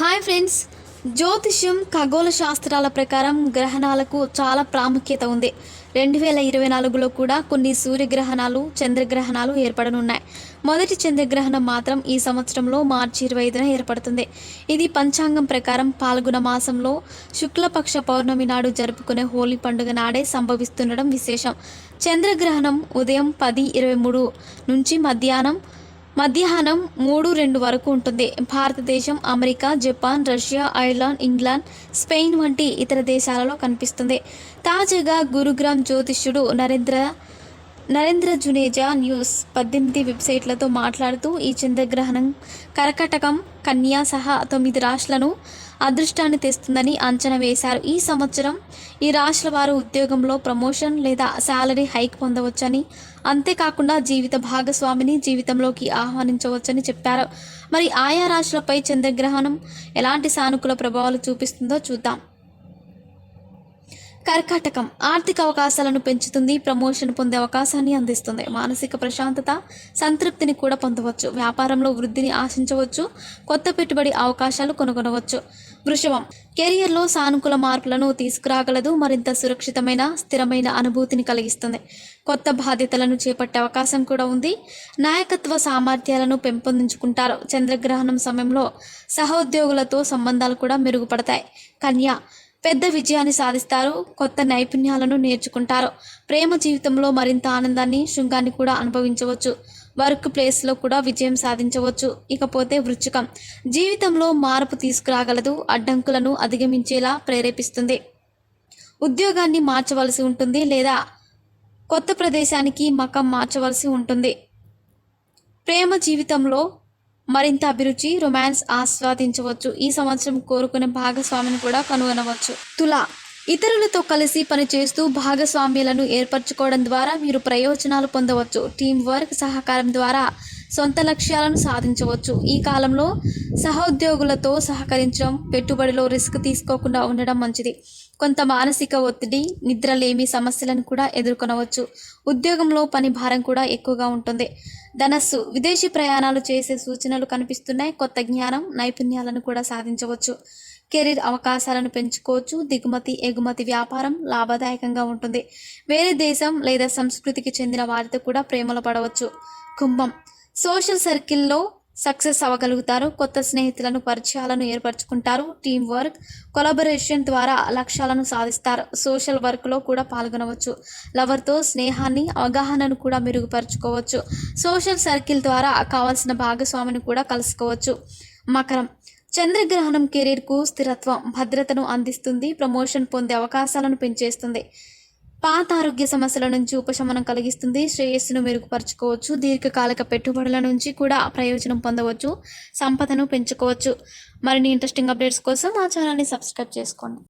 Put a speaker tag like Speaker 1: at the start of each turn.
Speaker 1: Hi friends. జ్యోతిష్యం ఖగోళ శాస్త్రాల ప్రకారం గ్రహణాలకు చాలా ప్రాముఖ్యత ఉంది. రెండు వేల ఇరవై నాలుగులో కూడా కొన్ని సూర్యగ్రహణాలు చంద్రగ్రహణాలు ఏర్పడనున్నాయి. మొదటి చంద్రగ్రహణం మాత్రం ఈ సంవత్సరంలో మార్చి ఇరవై ఐదున ఏర్పడుతుంది. ఇది పంచాంగం ప్రకారం పాల్గొన మాసంలో శుక్లపక్ష పౌర్ణమి నాడు జరుపుకునే హోలీ పండుగ నాడే సంభవిస్తుండడం విశేషం. చంద్రగ్రహణం ఉదయం పది ఇరవై మూడు నుంచి మధ్యాహ్నం మధ్యాహ్నం మూడు రెండు వరకు ఉంటుంది. భారతదేశం America Japan Russia Ireland England Spain వంటి ఇతర దేశాలలో కనిపిస్తుంది. తాజాగా గురుగ్రామ్ జ్యోతిష్యుడు నరేంద్ర నరేంద్ర జునేజా న్యూస్ పద్దెనిమిది వెబ్సైట్లతో మాట్లాడుతూ ఈ చంద్రగ్రహణం కర్కటకం కన్యా సహా తొమ్మిది రాష్ట్రాలను అదృష్టాన్ని తెస్తుందని అంచనా వేశారు. ఈ సంవత్సరం ఈ రాష్ట్రాల వారు ఉద్యోగంలో ప్రమోషన్ లేదా శాలరీ హైక్ పొందవచ్చని అంతేకాకుండా జీవిత భాగస్వామిని జీవితంలోకి ఆహ్వానించవచ్చని చెప్పారు. మరి ఆయా రాష్ట్రాలపై చంద్రగ్రహణం ఎలాంటి సానుకూల ప్రభావాలు చూపిస్తుందో చూద్దాం. కర్కాటకం ఆర్థిక అవకాశాలను పెంచుతుంది ప్రమోషన్ పొందే అవకాశాన్ని అందిస్తుంది. మానసిక ప్రశాంతత సంతృప్తిని కూడా పొందవచ్చు. వ్యాపారంలో వృద్ధిని ఆశించవచ్చు. కొత్త పెట్టుబడి అవకాశాలు కొనుగొనవచ్చు. వృషభం కెరియర్లో సానుకూల మార్పులను తీసుకురాగలదు. మరింత సురక్షితమైన స్థిరమైన అనుభూతిని కలిగిస్తుంది. కొత్త బాధ్యతలను చేపట్టే అవకాశం కూడా ఉంది. నాయకత్వ సామర్థ్యాలను పెంపొందించుకుంటారు. చంద్రగ్రహణం సమయంలో సహోద్యోగులతో సంబంధాలు కూడా మెరుగుపడతాయి. కన్యా పెద్ద విజయాన్ని సాధిస్తారు కొత్త నైపుణ్యాలను నేర్చుకుంటారు. ప్రేమ జీవితంలో మరింత ఆనందాన్ని శృంగాన్ని కూడా అనుభవించవచ్చు. వర్క్ ప్లేస్లో కూడా విజయం సాధించవచ్చు. ఇకపోతే వృచ్చికం. జీవితంలో మార్పు తీసుకురాగలదు అడ్డంకులను అధిగమించేలా ప్రేరేపిస్తుంది. ఉద్యోగాన్ని మార్చవలసి ఉంటుంది లేదా కొత్త ప్రదేశానికి మకం మార్చవలసి ఉంటుంది. ప్రేమ జీవితంలో మరింత అభిరుచి రొమాన్స్ ఆస్వాదించవచ్చు. ఈ సంవత్సరం కోరుకునే భాగస్వామిని కూడా కనుగొనవచ్చు. తుల. ఇతరులతో కలిసి పనిచేస్తూ భాగస్వామ్యాలను ఏర్పరచుకోవడం ద్వారా మీరు ప్రయోజనాలు పొందవచ్చు. టీం వర్క్ సహకారం ద్వారా సొంత లక్ష్యాలను సాధించవచ్చు. ఈ కాలంలో సహోద్యోగులతో సహకరించడం పెట్టుబడిలో రిస్క్ తీసుకోకుండా ఉండడం మంచిది. కొంత మానసిక ఒత్తిడి నిద్రలేమి సమస్యలను కూడా ఎదుర్కొనవచ్చు. ఉద్యోగంలో పని భారం కూడా ఎక్కువగా ఉంటుంది. ధనస్సు విదేశీ ప్రయాణాలు చేసే సూచనలు కనిపిస్తున్నాయి. కొత్త జ్ఞానం నైపుణ్యాలను కూడా సాధించవచ్చు. కెరీర్ అవకాశాలను పెంచుకోవచ్చు. దిగుమతి ఎగుమతి వ్యాపారం లాభదాయకంగా ఉంటుంది. వేరే దేశం లేదా సంస్కృతికి చెందిన వారితో కూడా ప్రేమలో పడవచ్చు. కుంభం సోషల్ సర్కిల్లో సక్సెస్ అవ్వగలుగుతారు. కొత్త స్నేహితులను పరిచయాలను ఏర్పరచుకుంటారు. టీం వర్క్ కొలాబరేషన్ ద్వారా లక్ష్యాలను సాధిస్తారు. సోషల్ వర్క్లో కూడా పాల్గొనవచ్చు. లవర్తో స్నేహాన్ని అవగాహనను కూడా మెరుగుపరుచుకోవచ్చు. సోషల్ సర్కిల్ ద్వారా కావాల్సిన భాగస్వామిని కూడా కలుసుకోవచ్చు. మకరం. చంద్రగ్రహణం కెరీర్కు స్థిరత్వం భద్రతను అందిస్తుంది. ప్రమోషన్ పొందే అవకాశాలను పెంచేస్తుంది. పాత ఆరోగ్య సమస్యల నుంచి ఉపశమనం కలిగిస్తుంది. శ్రేయస్సును మెరుగుపరుచుకోవచ్చు. దీర్ఘకాలిక పెట్టుబడుల నుంచి కూడా ప్రయోజనం పొందవచ్చు. సంపదను పెంచుకోవచ్చు. మరిన్ని ఇంట్రెస్టింగ్ అప్డేట్స్ కోసం మా ఛానల్ని సబ్స్క్రైబ్ చేసుకోండి.